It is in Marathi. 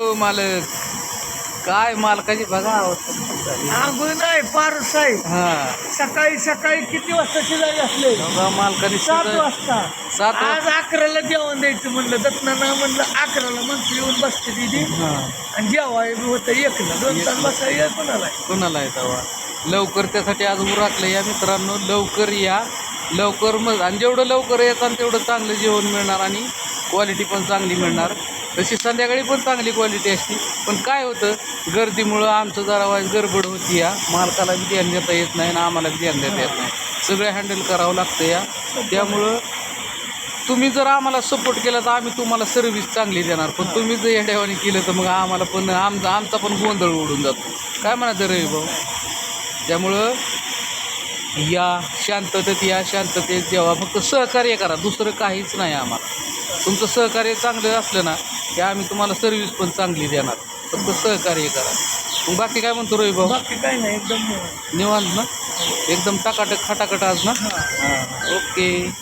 हो मालक काय मालकाची बघा. अगं नाही फारच आहे. हा. सकाळी सकाळी किती वाजता शिजारी असले? बघा मालकाने सात वाजता. सात आज अकराला जेवण द्यायचं म्हणलं दत्ताना म्हणलं अकराला माणसं येऊन बसते हा. आणि जेवाय बी होतं एकला. दोन तास बसायला कोणाला? कोणाला आहे तेव्हा? लवकर त्यासाठी आज उराकलं. या मित्रांनो लवकर या. लवकर मग आणि जेवढं लवकर येतात तेवढं चांगलं जेवण मिळणार आणि क्वालिटी पण चांगली मिळणार. तशी संध्याकाळी पण चांगली क्वालिटी असते. पण काय होतं गर्दीमुळं आमचं जरा वाईज गडबड होती या. मालकाला बी ध्यान देता येत नाही आणि आम्हाला बी ध्यान देता येत नाही. सगळं हँडल करावं लागतं या. त्यामुळं तुम्ही जर आम्हाला सपोर्ट केला तर आम्ही तुम्हाला सर्व्हिस चांगली देणार. पण तुम्ही जर येड्यावानी केलं तर मग आम्हाला पण आमचा आमचा पण गोंधळ उडून जातो. काय म्हणायचं रवी भाऊ? त्यामुळं या शांततेत या शांततेत जेव्हा फक्त सहकार्य करा. दुसरं काहीच नाही आम्हाला. तुमचं सहकार्य चांगलं असलं ना की आम्ही तुम्हाला सर्व्हिस पण चांगली देणार. फक्त सहकार्य करा. मग बाकी काय म्हणतो रवी भाऊ? बाकी काय नाही एकदम निवांत. निवांत ना? एकदम टाकाटक खटाखट आज ना? हां. ओके.